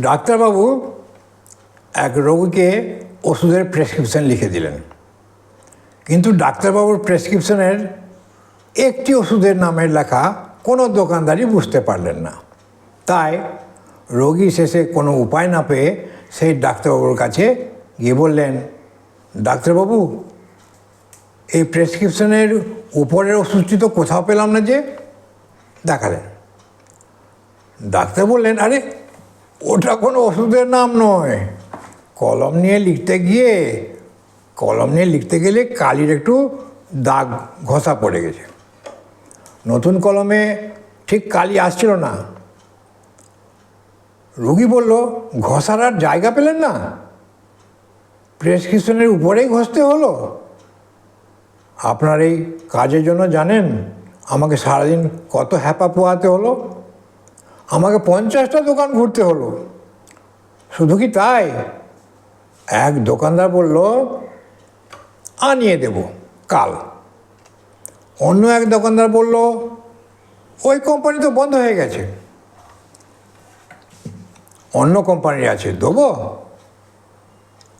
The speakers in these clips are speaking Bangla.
ডাক্তারবাবু এক রোগীকে ওষুধের প্রেসক্রিপশন লিখে দিলেন। কিন্তু ডাক্তারবাবুর প্রেসক্রিপশনের একটি ওষুধের নামের লেখা কোনো দোকানদারই বুঝতে পারলেন না। তাই রোগী শেষে কোনো উপায় না পেয়ে সেই ডাক্তারবাবুর কাছে গিয়ে বললেন, ডাক্তারবাবু, এই প্রেসক্রিপশনের উপরের ওষুধটি তো কোথাও পেলাম না যে। দেখালেন। ডাক্তার বললেন, আরে ওটা কোনো ওষুধের নাম নয়। কলম নিয়ে লিখতে গিয়ে, কলম নিয়ে লিখতে গেলে কালির একটু দাগ ঘষা পড়ে গেছে। নতুন কলমে ঠিক কালি আসছিল না। রুগী বলল, ঘষার আর জায়গা পেলেন না। প্রেসক্রিপশনের উপরেই ঘষতে হলো। আপনার এই কাজের জন্য জানেন, আমাকে সারাদিন কত হ্যাপা পোহাতে হলো। আমাকে পঞ্চাশটা দোকান ঘুরতে হলো। শুধু কি তাই? এক দোকানদার বলল, আনিয়ে দেব, কাল। অন্য এক দোকানদার বলল, ওই কোম্পানি তো বন্ধ হয়ে গেছে। অন্য কোম্পানির আছে, দেবো?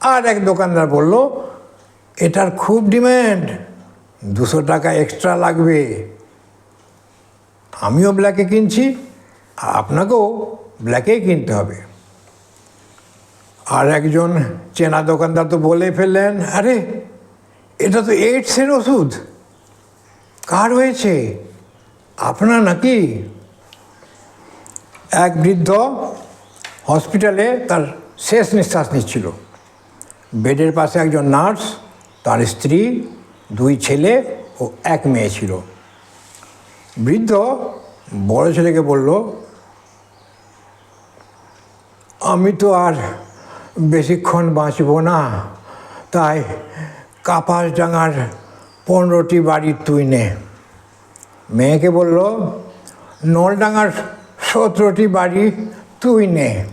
আর এক দোকানদার বলল, এটার খুব ডিম্যান্ড দুশো টাকা এক্সট্রা লাগবে। আমিও ব্ল্যাকে কিনছি। আপনাকেও ব্ল্যাকেই কিনতে হবে। আর একজন চেনা দোকানদার তো বলে ফেললেন, আরে, এটা তো এইডসের ওষুধ। কার হয়েছে? আপনার নাকি? এক বৃদ্ধ হসপিটালে তার শেষ নিঃশ্বাস নিচ্ছিল। বেডের পাশে একজন নার্স, তার স্ত্রী, দুই ছেলে ও এক মেয়ে ছিল। বৃদ্ধ বড় ছেলেকে বলল, আমি তো আর বেশিক্ষণ বাঁচব না। তাই কাপাস ডাঙার পনেরোটি বাড়ির তুই নে। মেয়েকে বলল নলডাঙার সতেরোটি বাড়ি তুই নে।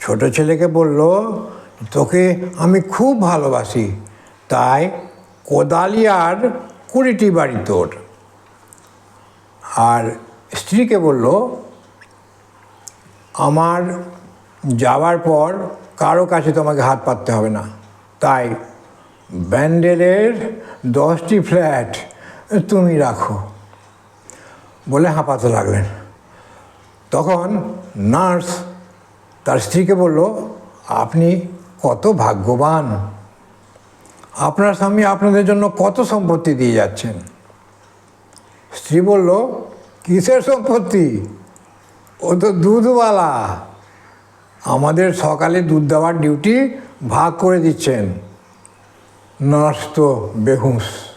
ছোট ছেলেকে বলল, তোকে আমি খুব ভালোবাসি। তাই কোদালিয়ার কুড়িটি বাড়ি তোর। আর স্ত্রীকে বলল, আমার যাওয়ার পর কারও কাছে তোমাকে হাত পাততে হবে না। তাই ব্যান্ডেলের দশটি ফ্ল্যাট তুমি রাখো। বলে হাঁপাতে লাগলেন। তখন নার্স তার স্ত্রীকে বলল, আপনি কত ভাগ্যবান। আপনার স্বামী আপনাদের জন্য কত সম্পত্তি দিয়ে যাচ্ছেন? স্ত্রী বলল কিসের সম্পত্তি? ও তো দুধওয়ালা। আমাদের সকালে দুধ দেওয়ার ডিউটি ভাগ করে দিচ্ছেন। নার্স তো বেহুঁশ।